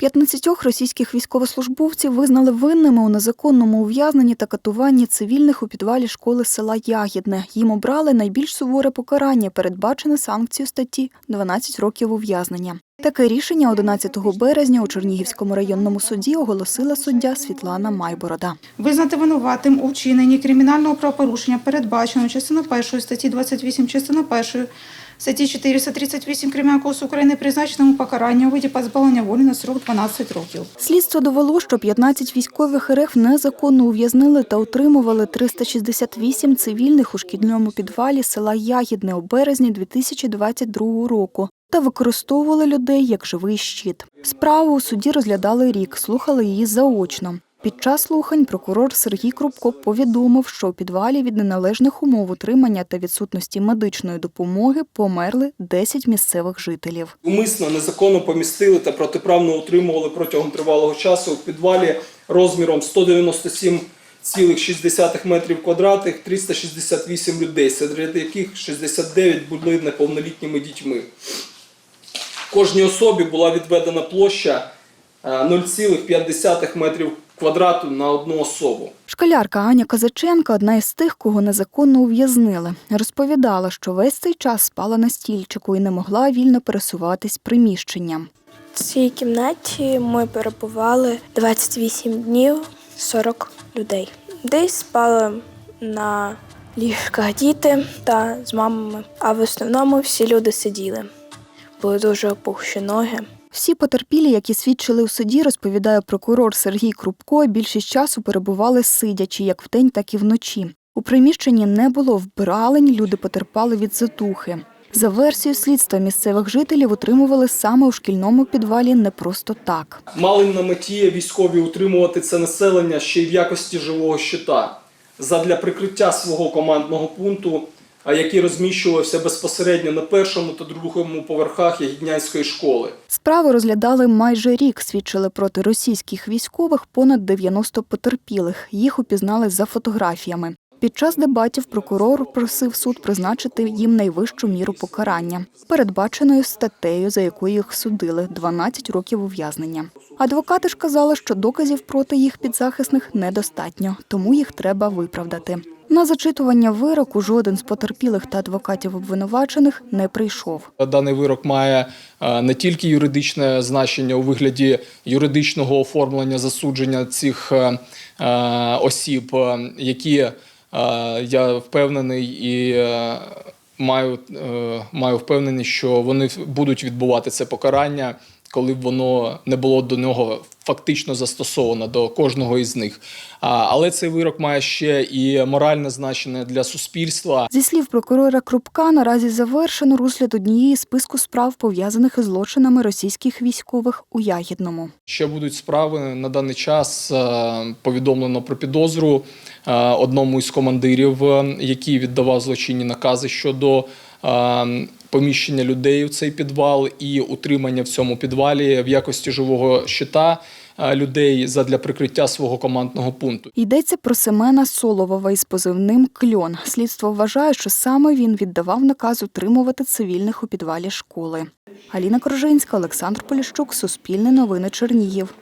15 російських військовослужбовців визнали винними у незаконному ув'язненні та катуванні цивільних у підвалі школи села Ягідне. Їм обрали найбільш суворе покарання, передбачене санкцією статті 12 років ув'язнення. Таке рішення 11 березня у Чернігівському районному суді оголосила суддя Світлана Майборода. Визнати винуватим у вчиненні кримінального правопорушення, передбаченого частиною 1 статті 28, частиною 1 статті 438 Кримінального кодексу України призначеному покарання у виді позбавлення волі на срок 12 років. Слідство довело, що 15 військових РФ незаконно ув'язнили та утримували 368 цивільних у шкільному підвалі села Ягідне у березні 2022 року та використовували людей як живий щит. Справу у суді розглядали рік, слухали її заочно. Під час слухань прокурор Сергій Крупко повідомив, що у підвалі від неналежних умов утримання та відсутності медичної допомоги померли 10 місцевих жителів. умисно незаконно помістили та протиправно утримували протягом тривалого часу в підвалі розміром 197,6 метрів квадратних 368 людей, серед яких 69 були неповнолітніми дітьми. Кожній особі була відведена площа 0,5 метрів квадрату на одну особу. Школярка Аня Казаченка одна із тих, кого незаконно ув'язнили. Розповідала, що весь цей час спала на стільчику і не могла вільно пересуватись приміщенням. В цій кімнаті ми перебували 28 днів 40 людей. Десь спали на ліжках діти та з мамами, а в основному всі люди сиділи. Були дуже опухші ноги. Всі потерпілі, які свідчили у суді, розповідає прокурор Сергій Крупко, більшість часу перебували сидячи як вдень, так і вночі. У приміщенні не було вбиралень, люди потерпали від затухи. За версією слідства місцевих жителів утримували саме у шкільному підвалі не просто так. Мали на меті військові утримувати це населення ще й в якості живого щита задля прикриття свого командного пункту, який розміщувався безпосередньо на першому та другому поверхах Ягіднянської школи. Справу розглядали майже рік. Свідчили проти російських військових понад 90 потерпілих. Їх упізнали за фотографіями. Під час дебатів прокурор просив суд призначити їм найвищу міру покарання, передбаченою статтею, за якою їх судили 12 років ув'язнення. Адвокати ж казали, що доказів проти їх підзахисних недостатньо, тому їх треба виправдати. На зачитування вироку жоден з потерпілих та адвокатів обвинувачених не прийшов. Даний вирок має е, не тільки юридичне значення у вигляді юридичного оформлення засудження цих е, е, осіб, які я впевнений і маю, маю впевненість, що вони будуть відбувати це покарання, коли б воно не було до нього фактично застосовано до кожного із них. Але цей вирок має ще і моральне значення для суспільства. Зі слів прокурора Крупка, наразі завершено розгляд однієї з списку справ, пов'язаних із злочинами російських військових у Ягідному. Ще будуть справи на даний час. е, Повідомлено про підозру одному із командирів, е, який віддавав злочинні накази щодо е, поміщення людей у цей підвал і утримання в цьому підвалі в якості живого щита е, людей задля прикриття свого командного пункту. Йдеться про Семена Соловова із позивним Кльон. Слідство вважає, що саме він віддавав наказ утримувати цивільних у підвалі школи. Аліна Коржинська, Олександр Поліщук, Суспільне новини Чернігів.